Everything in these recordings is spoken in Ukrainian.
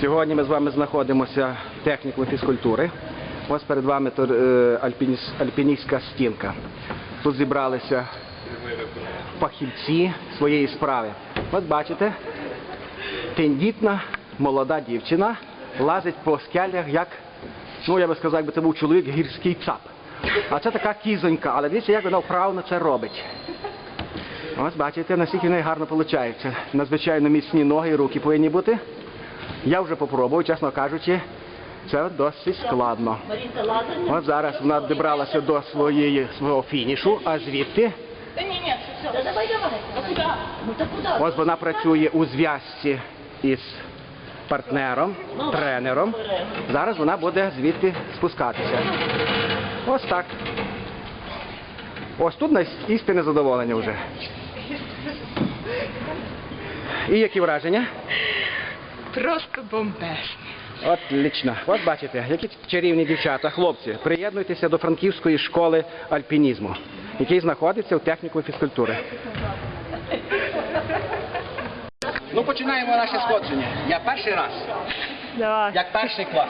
Сьогодні ми з вами знаходимося в техніку фізкультури. Ось перед вами е, альпініс- альпіністська стінка. Тут зібралися фахівці своєї справи. От бачите, тендітна молода дівчина лазить по скелях, як, ну я би сказав, якби це був чоловік гірський цап. А це така кізонька, але дивіться, як вона вправно це робить. Ось бачите, наскільки в неї гарно виходить. Надзвичайно міцні ноги і руки повинні бути. Я вже попробував, чесно кажучи, це досить складно. От зараз вона добралася до своєї свого фінішу, а звідти ось вона працює у зв'язці із партнером, тренером. Зараз вона буде звідти спускатися. Ось так. Ось тут на істинне задоволення вже. І які враження? Просто бомбезно. Отлично. От бачите, які чарівні дівчата, хлопці, приєднуйтеся до франківської школи альпінізму, який знаходиться в техніку фізкультури. Ну, починаємо наше сходження. Я перший раз, Давай. як перший клас.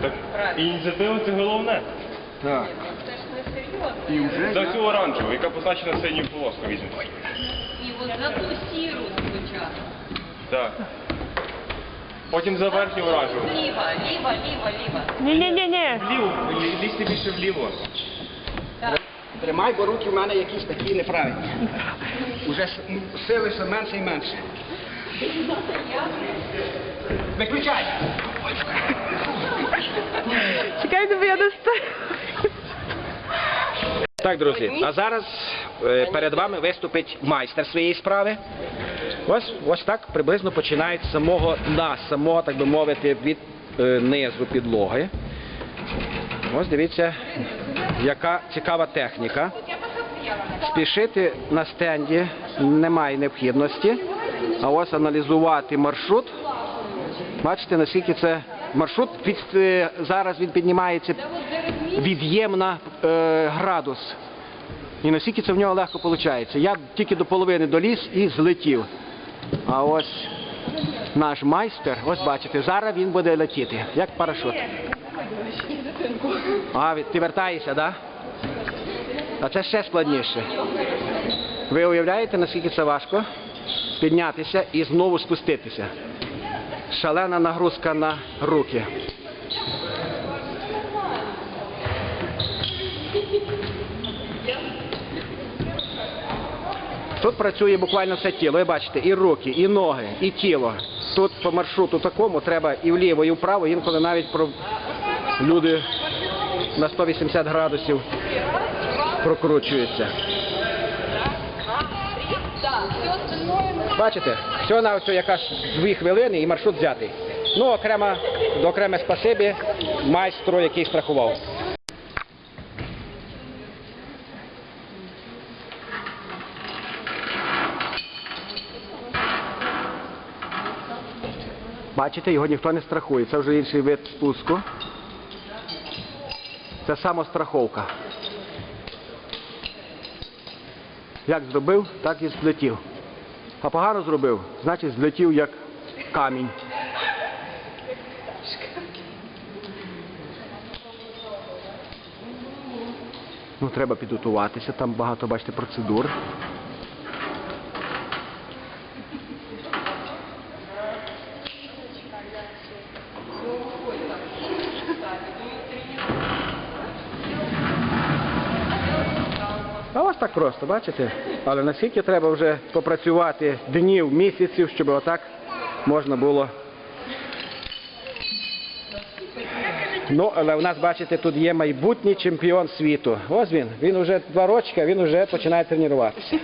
Так, ініціатива це головне. Так. І вже За цю оранжеву, яка позначена синьою полоскою візьмемо. І от за ту сіру спочатку. Так. Потім за верхню оранжеву. Ліва, ліва, ліва, ліва. Ні-ні-ні-ні. Вліво, лі- лізьте більше вліво. Тримай, бо руки в мене якісь такі неправильні. Уже с- м, сили все менше і менше. Виключай! Чекайте, бо я достаю. Так, друзі, а зараз е, перед вами виступить майстер своєї справи. Ось, ось так приблизно починають з самого дна, самого, так би мовити, від е, низу підлоги. Ось дивіться, яка цікава техніка. Спішити на стенді немає необхідності, а ось аналізувати маршрут. Бачите, наскільки це маршрут під, е, зараз він піднімається від'ємна е, градус. І наскільки це в нього легко виходить. Я тільки до половини доліз і злетів. А ось наш майстер, ось бачите, зараз він буде летіти, як парашут. А, ти вертаєшся, так? Да? А це ще складніше. Ви уявляєте, наскільки це важко? Піднятися і знову спуститися. Шалена нагрузка на руки. Тут працює буквально все тіло. Ви бачите, і руки, і ноги, і тіло. Тут по маршруту такому треба і вліво, і вправо, інколи навіть про... люди на 180 градусів прокручуються. Бачите, все на ось якась дві хвилини і маршрут взятий. Ну, окремо, до окреме спасибі майстру, який страхував. Бачите, його ніхто не страхує. Це вже інший вид спуску. Це самостраховка. Як зробив, так і злетів. А погано зробив, значить злетів як камінь. Ну, треба підготуватися, там багато, бачите, процедур. А ось так просто, бачите? Але наскільки треба вже попрацювати днів, місяців, щоб отак можна було. Ну, але в нас, бачите, тут є майбутній чемпіон світу. Ось він. Він вже два рочка, він вже починає тренуватися.